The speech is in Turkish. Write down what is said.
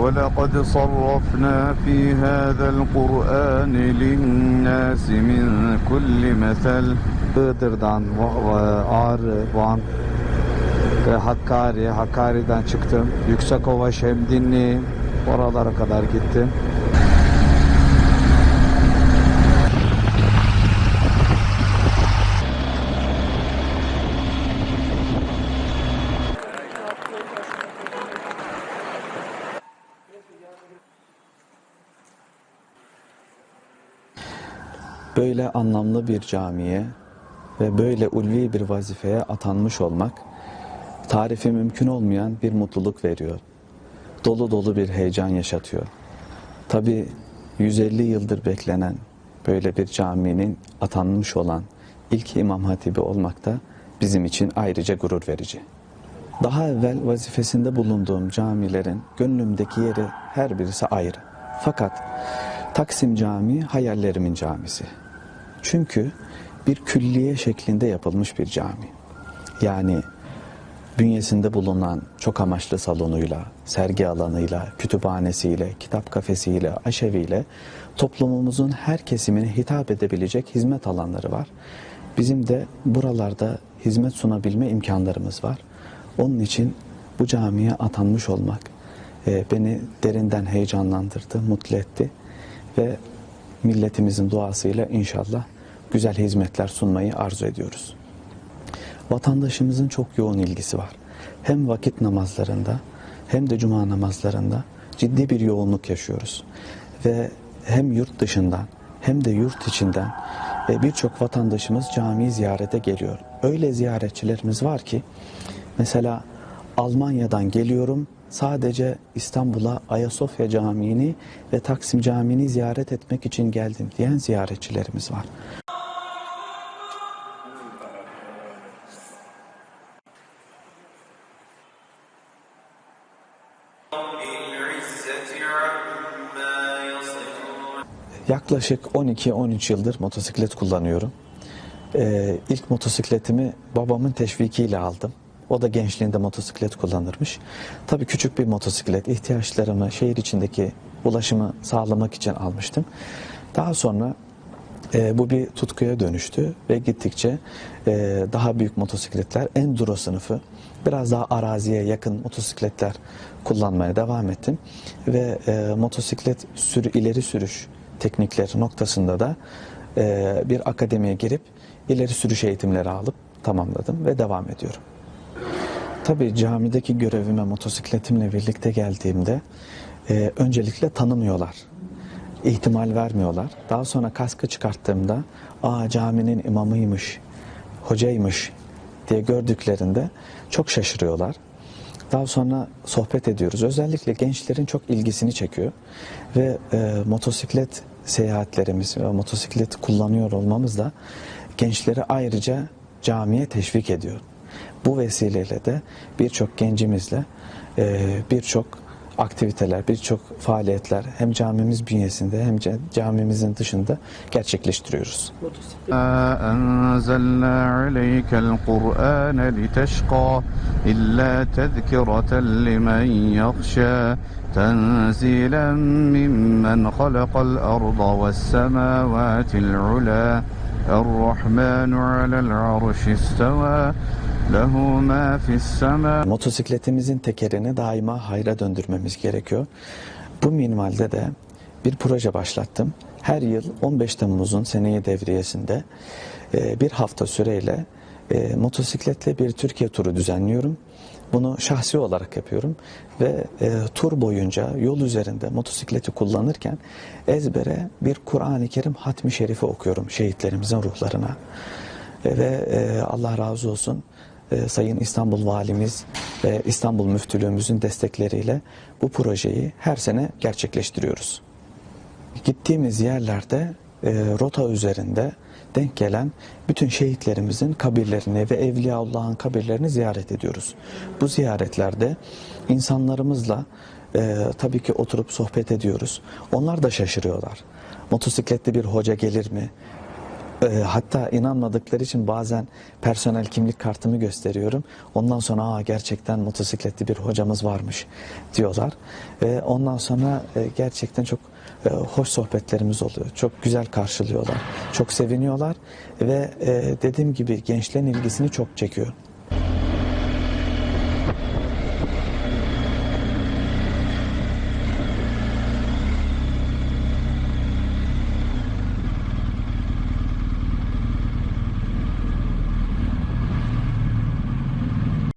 ولقد صرفنا في هذا القرآن للناس من كل مثل Iğdır'dan, Va- Ağrı, Van ve Hakkari, Hakkari'den çıktım. Yüksekova, Şemdinli, oralara kadar gittim. Böyle anlamlı bir camiye ve böyle ulvi bir vazifeye atanmış olmak tarifi mümkün olmayan bir mutluluk veriyor. Dolu dolu bir heyecan yaşatıyor. Tabi 150 yıldır beklenen böyle bir caminin atanmış olan ilk imam hatibi olmak da bizim için ayrıca gurur verici. Daha evvel vazifesinde bulunduğum camilerin gönlümdeki yeri her birisi ayrı. Fakat Taksim Camii hayallerimin camisi. Çünkü bir külliye şeklinde yapılmış bir cami. Yani bünyesinde bulunan çok amaçlı salonuyla, sergi alanıyla, kütüphanesiyle, kitap kafesiyle, aşeviyle toplumumuzun her kesimine hitap edebilecek hizmet alanları var. Bizim de buralarda hizmet sunabilme imkanlarımız var. Onun için bu camiye atanmış olmak e, beni derinden heyecanlandırdı, mutlu etti ve milletimizin duasıyla inşallah güzel hizmetler sunmayı arzu ediyoruz. Vatandaşımızın çok yoğun ilgisi var. Hem vakit namazlarında hem de cuma namazlarında ciddi bir yoğunluk yaşıyoruz. Ve hem yurt dışından hem de yurt içinden e, birçok vatandaşımız camiyi ziyarete geliyor. Öyle ziyaretçilerimiz var ki mesela Almanya'dan geliyorum sadece İstanbul'a Ayasofya Camii'ni ve Taksim Camii'ni ziyaret etmek için geldim diyen ziyaretçilerimiz var. Yaklaşık 12-13 yıldır motosiklet kullanıyorum. Ee, ilk motosikletimi babamın teşvikiyle aldım. O da gençliğinde motosiklet kullanırmış. Tabii küçük bir motosiklet, ihtiyaçlarımı, şehir içindeki ulaşımı sağlamak için almıştım. Daha sonra e, bu bir tutkuya dönüştü ve gittikçe e, daha büyük motosikletler, enduro sınıfı, biraz daha araziye yakın motosikletler kullanmaya devam ettim. Ve e, motosiklet sürü, ileri sürüş teknikleri noktasında da e, bir akademiye girip ileri sürüş eğitimleri alıp tamamladım ve devam ediyorum. Tabii camideki görevime motosikletimle birlikte geldiğimde e, öncelikle tanımıyorlar. ihtimal vermiyorlar. Daha sonra kaskı çıkarttığımda aa caminin imamıymış, hocaymış diye gördüklerinde çok şaşırıyorlar. Daha sonra sohbet ediyoruz. Özellikle gençlerin çok ilgisini çekiyor. Ve e, motosiklet seyahatlerimiz ve motosiklet kullanıyor olmamız da gençleri ayrıca camiye teşvik ediyor. Bu vesileyle de birçok gencimizle e, birçok aktiviteler, birçok faaliyetler hem camimiz bünyesinde hem ce- camimizin dışında gerçekleştiriyoruz. ما أنزلنا عليك القرآن لتشقى إلا تذكرة لمن يخشى تنزيلا ممن خلق الأرض والسماوات العلى الرحمن على العرش استوى Motosikletimizin tekerini daima hayra döndürmemiz gerekiyor. Bu minvalde de bir proje başlattım. Her yıl 15 Temmuz'un seneye devriyesinde e, bir hafta süreyle e, motosikletle bir Türkiye turu düzenliyorum. Bunu şahsi olarak yapıyorum ve e, tur boyunca yol üzerinde motosikleti kullanırken ezbere bir Kur'an-ı Kerim hatmi şerifi okuyorum şehitlerimizin ruhlarına. E, ve e, Allah razı olsun e, Sayın İstanbul Valimiz ve İstanbul Müftülüğümüzün destekleriyle bu projeyi her sene gerçekleştiriyoruz. Gittiğimiz yerlerde e, rota üzerinde denk gelen bütün şehitlerimizin kabirlerini ve Evliyaullah'ın kabirlerini ziyaret ediyoruz. Bu ziyaretlerde insanlarımızla e, tabii ki oturup sohbet ediyoruz. Onlar da şaşırıyorlar. Motosikletli bir hoca gelir mi? E, hatta inanmadıkları için bazen personel kimlik kartımı gösteriyorum. Ondan sonra Aa, gerçekten motosikletli bir hocamız varmış diyorlar. Ve ondan sonra e, gerçekten çok e, hoş sohbetlerimiz oluyor. Çok güzel karşılıyorlar. Çok seviniyorlar ve e, dediğim gibi gençlerin ilgisini çok çekiyor.